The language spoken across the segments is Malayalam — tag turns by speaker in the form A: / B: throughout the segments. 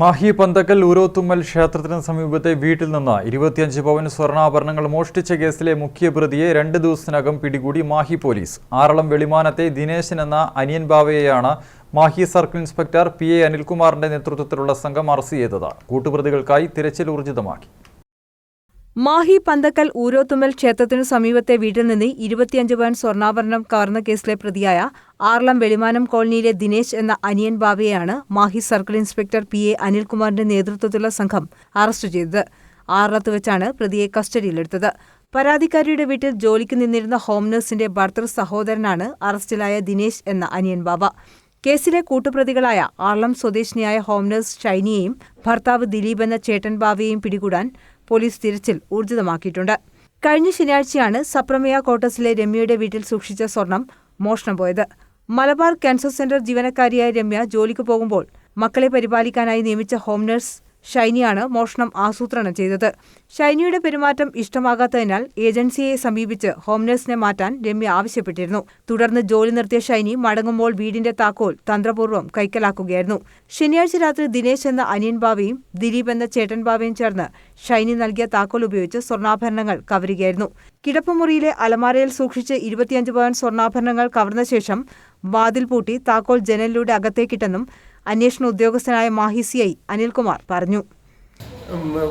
A: മാഹി പന്തക്കൽ ഊരോത്തുമ്മൽ ക്ഷേത്രത്തിന് സമീപത്തെ വീട്ടിൽ നിന്ന് ഇരുപത്തിയഞ്ച് പവൻ സ്വർണാഭരണങ്ങൾ മോഷ്ടിച്ച കേസിലെ മുഖ്യപ്രതിയെ രണ്ട് ദിവസത്തിനകം പിടികൂടി മാഹി പോലീസ്. ആറളം വെളിമാനത്തെ ദിനേശൻ എന്ന Aniyan ബാവയെയാണ് Mahe circle inspector P A അനിൽകുമാറിന്റെ നേതൃത്വത്തിലുള്ള സംഘം അറസ്റ്റ് ചെയ്തത്. കൂട്ടുപ്രതികൾക്കായി തിരച്ചിൽ ഊർജിതമാക്കി.
B: മാഹി പന്തക്കൽ ഊരോത്തുമ്മൽ ക്ഷേത്രത്തിനു സമീപത്തെ വീട്ടിൽ നിന്ന് ഇരുപത്തിയഞ്ച് പവൻ സ്വർണാഭരണം കവർന്ന കേസിലെ പ്രതിയായ ആർളം വെളിമാനം കോളനിയിലെ ദിനേശ് എന്ന Aniyan ബാബയെയാണ് Mahe circle inspector P A അനിൽകുമാറിന്റെ നേതൃത്വത്തിലുള്ള സംഘം അറസ്റ്റ് ചെയ്തത്. ആറളത്ത് വെച്ചാണ് പ്രതിയെ കസ്റ്റഡിയിലെടുത്തത്. പരാതിക്കാരിയുടെ വീട്ടിൽ ജോലിക്ക് നിന്നിരുന്ന ഹോം നഴ്സിന്റെ ഭർത്തൃ സഹോദരനാണ് അറസ്റ്റിലായ ദിനേശ് എന്ന അനിയൻ ബാബ. കേസിലെ കൂട്ടുപ്രതികളായ ആർളം സ്വദേശിനിയായ ഹോം നഴ്സ് ഷൈനിയെയും ഭർത്താവ് ദിലീപ് എന്ന ചേട്ടൻ ബാബയെയും പിടികൂടാൻ പോലീസ് തിരച്ചിൽ ഊർജിതമാക്കിയിട്ടുണ്ട്. കഴിഞ്ഞ ശനിയാഴ്ചയാണ് സപ്രമയ കോട്ടസിലെ രമ്യയുടെ വീട്ടിൽ സൂക്ഷിച്ച സ്വർണം മോഷണം പോയത്. മലബാർ ക്യാൻസർ സെന്റർ ജീവനക്കാരിയായ രമ്യ ജോലിക്ക് പോകുമ്പോൾ മക്കളെ പരിപാലിക്കാനായി നിയമിച്ച ഹോം നഴ്സ് ഷൈനിയാണ് മോഷണം ആസൂത്രണം ചെയ്തത്. ഷൈനിയുടെ പെരുമാറ്റം ഇഷ്ടമാകാത്തതിനാൽ ഏജൻസിയെ സമീപിച്ച് ഹോംനേഴ്സിനെ മാറ്റാൻ രമ്യ ആവശ്യപ്പെട്ടിരുന്നു. തുടർന്ന് ജോലി നിർത്തിയ ഷൈനി മടങ്ങുമ്പോൾ വീടിന്റെ താക്കോൽ തന്ത്രപൂർവം കൈക്കലാക്കുകയായിരുന്നു. ശനിയാഴ്ച രാത്രി ദിനേശ് എന്ന അനിയൻ ബാവയും ദിലീപ് എന്ന ചേട്ടൻ ബാവയും ചേർന്ന് ഷൈനി നൽകിയ താക്കോൽ ഉപയോഗിച്ച് സ്വർണാഭരണങ്ങൾ കവരുകയായിരുന്നു. കിടപ്പുമുറിയിലെ അലമാരയിൽ സൂക്ഷിച്ച് ഇരുപത്തിയഞ്ച് പവൻ സ്വർണാഭരണങ്ങൾ കവർന്ന ശേഷം വാതിൽ പൂട്ടി താക്കോൽ ജനലിലൂടെ അകത്തേക്കിട്ടെന്നും അന്വേഷണ ഉദ്യോഗസ്ഥനായ മാഹി സി ഐ അനിൽകുമാർ പറഞ്ഞു.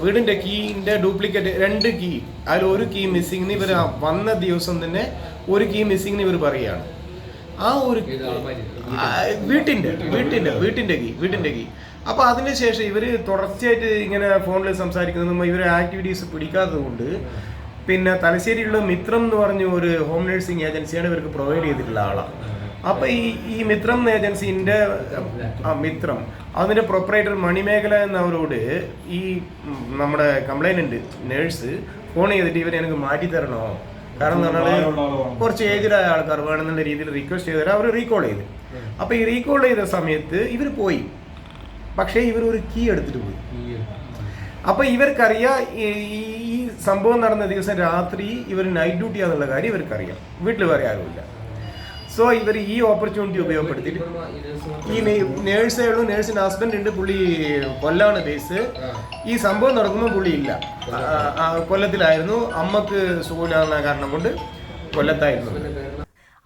C: വീടിന്റെ കീന്റെ ഡ്യൂപ്ലിക്കേറ്റ് രണ്ട് കീ അതിൽ ഒരു കീ മിസ്സിംഗ് ഇവർ വന്ന ദിവസം തന്നെ ഒരു കീ മിസ്സിംഗ് ഇവർ പറയുകയാണ്. ആ ഒരു വീട്ടിന്റെ വീട്ടിന്റെ വീട്ടിന്റെ കീ വീട്ടിന്റെ കീ. അപ്പൊ അതിനുശേഷം ഇവർ തുടർച്ചയായിട്ട് ഇങ്ങനെ ഫോണിൽ സംസാരിക്കുന്നതും ഇവരെ ആക്ടിവിറ്റീസ് പിടിക്കാത്തത് കൊണ്ട് പിന്നെ തലശ്ശേരിയിലുള്ള മിത്രം എന്ന് പറഞ്ഞ ഒരു ഹോം നഴ്സിംഗ് ഏജൻസിയാണ് ഇവർക്ക് പ്രൊവൈഡ് ചെയ്തിട്ടുള്ള ആളാണ് അപ്പൊ ഈ ഈ മിത്രം ഏജൻസിന്റെ ആ മിത്രം അതിന്റെ പ്രൊപ്പറേറ്റർ മണിമേഖല എന്നവരോട് ഈ നമ്മുടെ കംപ്ലൈന്റ് ഉണ്ട് നേഴ്സ് ഫോൺ ചെയ്തിട്ട് ഇവരെ എനിക്ക് മാറ്റി തരണോ? കാരണം എന്ന് പറഞ്ഞാൽ കുറച്ച് ഏജ്ഡായ ആൾക്കാർ വേണമെന്നുള്ള രീതിയിൽ റിക്വസ്റ്റ് ചെയ്തവരെ അവർ റീകോൾ ചെയ്ത്. അപ്പൊ ഈ റീകോൾ ചെയ്ത സമയത്ത് ഇവർ പോയി. പക്ഷേ ഇവർ ഒരു കീ എടുത്തിട്ട് പോയി. അപ്പൊ ഇവർക്കറിയാം ഈ സംഭവം നടന്ന ദിവസം രാത്രി ഇവർ നൈറ്റ് ഡ്യൂട്ടി ആണെന്നുള്ള കാര്യം ഇവർക്കറിയാം. വീട്ടിൽ വേറെ ആരുമില്ല. സോ ഇവർ ഈ ഓപ്പർച്യൂണിറ്റി ഉപയോഗപ്പെടുത്തിയിട്ട് ഈ നേഴ്സേ ഉള്ളൂ നേഴ്സിന്റെ ഹസ്ബൻഡ് ഉണ്ട് പുള്ളി കൊല്ലാണ് ബേസ് ഈ സംഭവം നടക്കുമ്പോൾ പുള്ളി ഇല്ല കൊല്ലത്തിലായിരുന്നു. അമ്മയ്ക്ക് സുഖമില്ലാന്ന കാരണം കൊണ്ട് കൊല്ലത്തായിരുന്നു.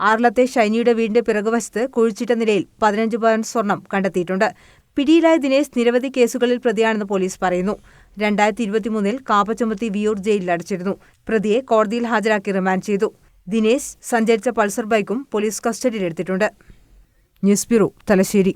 B: ആർലത്തെ ഷൈനിയുടെ വീടിന്റെ പിറകുവശത്ത് കുഴിച്ചിട്ട നിലയിൽ പതിനഞ്ച് പവൻ സ്വർണം കണ്ടെത്തിയിട്ടുണ്ട്. പിടിയിലായ ദിനേശ് നിരവധി കേസുകളിൽ പ്രതിയാണെന്ന് പോലീസ് പറയുന്നു. രണ്ടായിരത്തി ഇരുപത്തിമൂന്നിൽ കാപ്പ ചുമത്തി വിയൂർ ജയിലിൽ അടച്ചിരുന്നു. പ്രതിയെ കോടതിയിൽ ഹാജരാക്കി റിമാൻഡ് ചെയ്തു. ദിനേശ് സഞ്ചരിച്ച പൾസർ ബൈക്കും പോലീസ് കസ്റ്റഡിയിലെടുത്തിട്ടുണ്ട്. News bureau Thalassery.